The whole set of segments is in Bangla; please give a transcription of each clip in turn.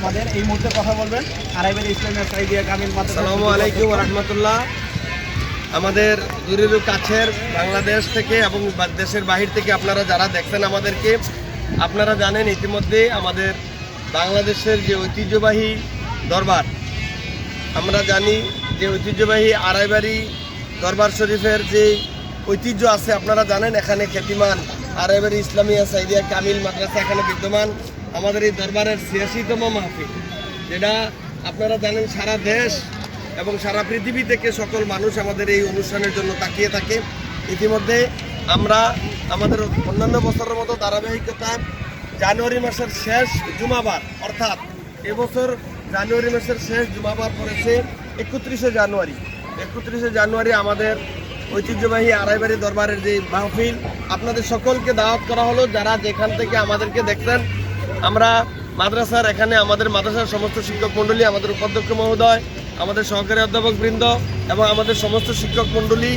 আমাদের। এই মুহূর্তে কথা বলবেন। আড়াইবাড়ি ইসলামিয়া সাইদিয়া কামিল আসসালামু আলাইকুম রহমতুল্লাহ আমাদের দূরের কাছের বাংলাদেশ থেকে এবং দেশের বাহির থেকে আপনারা যারা দেখছেন আমাদেরকে আপনারা জানেন ইতিমধ্যে আমাদের বাংলাদেশের যে ঐতিহ্যবাহী দরবার আমরা জানি যে ঐতিহ্যবাহী আড়াইবাড়ি দরবার শরীফের যে ঐতিহ্য আছে আপনারা জানেন এখানে খ্যাতিমান আড়াইবাড়ি ইসলামিয়া সাইদিয়া কামিল মাদ্রাসা এখানে বিদ্যমান। আমাদের এই দরবারের ছিয়াশিতম মাহফিল, যেটা আপনারা জানেন সারা দেশ এবং সারা পৃথিবী থেকে সকল মানুষ আমাদের এই অনুষ্ঠানের জন্য তাকিয়ে থাকে। ইতিমধ্যে আমরা আমাদের অন্যান্য বছরের মতো ধারাবাহিকতায় জানুয়ারি মাসের শেষ জুমাবার, অর্থাৎ এবছর জানুয়ারি মাসের শেষ জুমাবার পড়েছে একত্রিশে জানুয়ারি। একত্রিশে জানুয়ারি আমাদের ঐতিহ্যবাহী আড়াইবাড়ি দরবারের যে মাহফিল, আপনাদের সকলকে দাওয়াত করা হলো। যারা যেখান থেকে আমাদেরকে দেখছেন আমরা মাদ্রাসার এখানে আমাদের মাদ্রাসার সমস্ত শিক্ষক মণ্ডলী, আমাদের উপাধ্যক্ষ মহোদয়, আমাদের সহকারী অধ্যাপক বৃন্দ এবং আমাদের সমস্ত শিক্ষক মণ্ডলী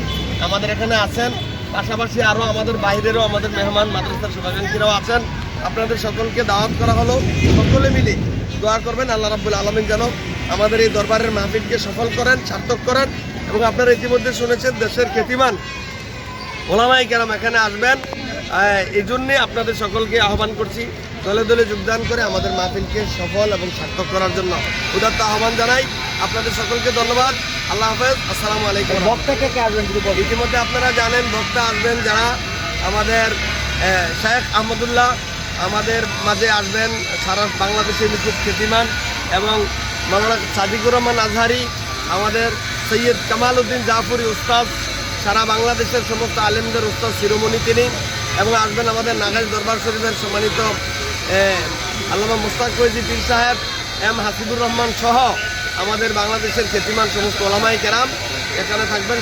আমাদের এখানে আছেন। পাশাপাশি আরও আমাদের বাইরেরও আমাদের মেহমান মাদ্রাসার শুভাকাঙ্ক্ষীরাও আছেন। আপনাদের সকলকে দাওয়াত করা হলো। সকলে মিলে দোয়া করবেন, আল্লাহ রাব্বুল আলমিন যেন আমাদের এই দরবারের মাহফিলকে সফল করেন, সার্থক করেন এবং আপনারা ইতিমধ্যে শুনেছেন দেশের খ্যাতিমান ওলামাই কেরাম এখানে আসবেন। এই জন্যে আপনাদের সকলকে আহ্বান করছি। দলে দলে যোগদান করে আমাদের মাহফিলকে সফল এবং সার্থক করার জন্য উদাত্ত আহ্বান জানাই। আপনাদের সকলকে ধন্যবাদ। আল্লাহ হাফেজ। আসসালামু আলাইকুম। বক্তা কে আসবেন ইতিমধ্যে আপনারা জানেন বক্তা আসবেন যারা আমাদের শেখ আহমদুল্লাহ আমাদের মাঝে আসবেন সারা বাংলাদেশের খুব খ্যাতিমান এবং মাওলানা সাদিকুর রহমান আজহারি আমাদের সৈয়দ কামাল উদ্দিন জাফরি উস্তাদ সারা বাংলাদেশের সমস্ত আলেমদের উস্তাদ শিরোমণি তিনি এবং আসবেন আমাদের নাগাজ দরবার শরীফের সম্মানিত আল্লামা মুস্তাক ফৈজি পীর সাহেব, এম হাসিবুর রহমান সহ আমাদের বাংলাদেশের খ্যাতিমান সমস্ত ওলামাই কেরাম, এখানে থাকবেন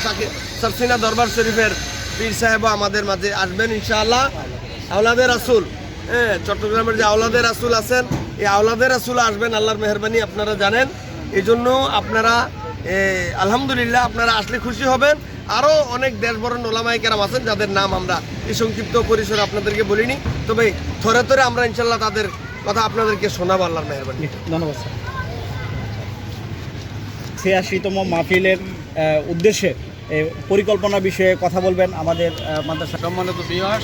সরসিনা দরবার শরীফের পীর সাহেবও আমাদের মাঝে আসবেন ইনশাআল্লাহ। আওলাদের রাসুল হ্যাঁ চট্টগ্রামের যে আওলাদের রাসুল আছেন, এই আওলাদের রাসুল আসবেন, আল্লাহর মেহরবানি আপনারা জানেন। এই জন্য আপনারা আলহামদুলিল্লাহ আপনারা আসলে খুশি হবেন। আরও অনেক দেশ বড় ওলামাই কেরাম আছেন যাদের নাম আমরা এই সংক্ষিপ্ত পরিসরে আপনাদেরকে বলিনি। তবে থরে থরে আমরা ইনশাল্লাহ তাদের কথা আপনাদেরকে শোনাবো আল্লাহর মেহরবানি। ধন্যবাদ স্যার। ছিয়াশিতম মাহফিলের উদ্দেশ্যে পরিকল্পনা বিষয়ে কথা বলবেন আমাদের মাদ্রাসা সম্মানিত বিহার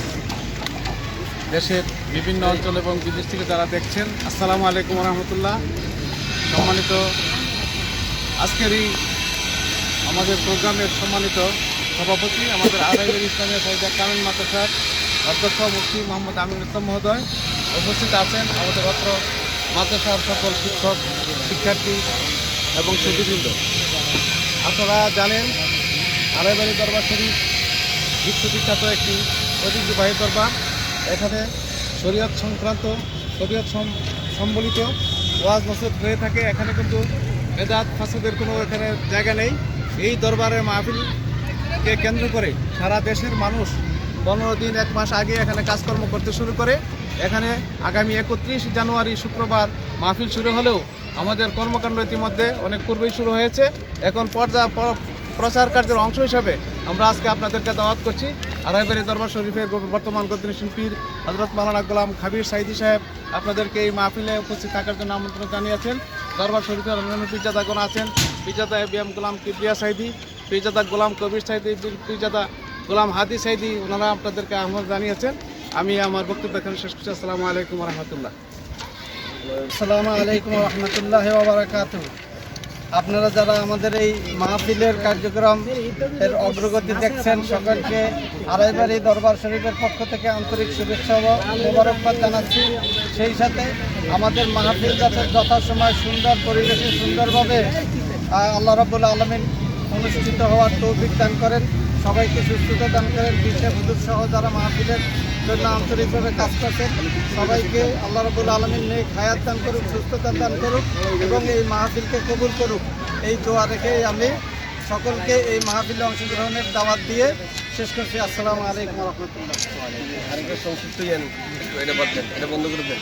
দেশের বিভিন্ন অঞ্চল এবং বিদেশ থেকে যারা দেখছেন আসসালামু আলাইকুম রহমতুল্লাহ। সম্মানিত আজকের এই আমাদের প্রোগ্রামের সম্মানিত সভাপতি আমাদের আড়াইবের ইসলামিয়া সাইদা কামিল মাদ্রাসার অধ্যক্ষ মুফতি মোহাম্মদ আমিন ইসলাম মহোদয় উপস্থিত আছেন আমাদের অত্র মাদ্রাসার সকল শিক্ষক, শিক্ষার্থী এবং সুদীবৃন্দ আপনারা জানেন আড়াইবাড়ি দরবার শরীফ বিশ্ববিখ্যাত একটি ঐতিহ্যবাহী দরবার। এখানে শরীয়ত সংক্রান্ত, শরীয়ত সম্বলিত ওয়াজ নসিহত হয়ে থাকে। এখানে কিন্তু বেদাত ফাসাদের কোনো এখানে জায়গা নেই। এই দরবারের মাহফিলকে কেন্দ্র করে সারা দেশের মানুষ পনেরো দিন, এক মাস আগে এখানে কাজকর্ম করতে শুরু করে। এখানে আগামী একত্রিশ জানুয়ারি শুক্রবার মাহফিল শুরু হলেও আমাদের কর্মকাণ্ড ইতিমধ্যে অনেক পূর্বেই শুরু হয়েছে। এখন পর্যায় প- প্রচার কার্যের অংশ হিসাবে আমরা আজকে আপনাদেরকে দাওয়াত করছি। আড়াইবাড়ি দরবার শরীফের বর্তমান গদ্রী শিল্পীর হজরত মালানা গোলাম খাবির সাইদি সাহেব আপনাদেরকে এই মাহফিলে উপস্থিত থাকার জন্য আমন্ত্রণ জানিয়েছেন। দরবার শরীফের অন্যান্য পীরজাদাগণ আছেন। পীরজাদা এবিএম গোলাম কিবরিয়া সাইদি, পীরজাদা গোলাম কবির সাইদি পিজাদা গোলাম হাদি সাইদি, ওনারা আপনাদেরকে আহ্বান জানিয়েছেন। আমি আমার বক্তব্য এখানে শেষ করছি। আসসালামু আলাইকুম রহমতুল্লাহ। আসসালামু আলাইকুম রহমতুল্লাহ আপনারা যারা আমাদের এই মাহফিলের কার্যক্রম এর অগ্রগতি দেখছেন, সকলকে আড়াইবাড়ি দরবার শরীফের পক্ষ থেকে আন্তরিক শুভেচ্ছা ও মোবারকবাদ জানাচ্ছি। সেই সাথে আমাদের মাহফিল যাতে যথাসময় সুন্দর পরিবেশে সুন্দরভাবে আল্লাহ রাবুল আলমিন অনুষ্ঠিত হওয়ার তৌফিক দান করেন। সবাইকে সুস্থতা দান করেন। বিশ্বের হুজুর সহ যারা মাহফিলের জন্য আন্তরিকভাবে কাজ করছেন। সবাইকে আল্লাহ রবুল আলমীর নেক হায়াত দান করুক, সুস্থতা দান করুক এবং এই মাহফিলকে কবুল করুক। এই দোয়া রেখে আমি সকলকে এই মাহফিলে অংশগ্রহণের দাওয়াত দিয়ে শেষ করছি। আসসালামু আলাইকুম রহমতুল্লাহ। আরেকটা সংক্ষিপ্ত এটা বন্ধ করে দেন।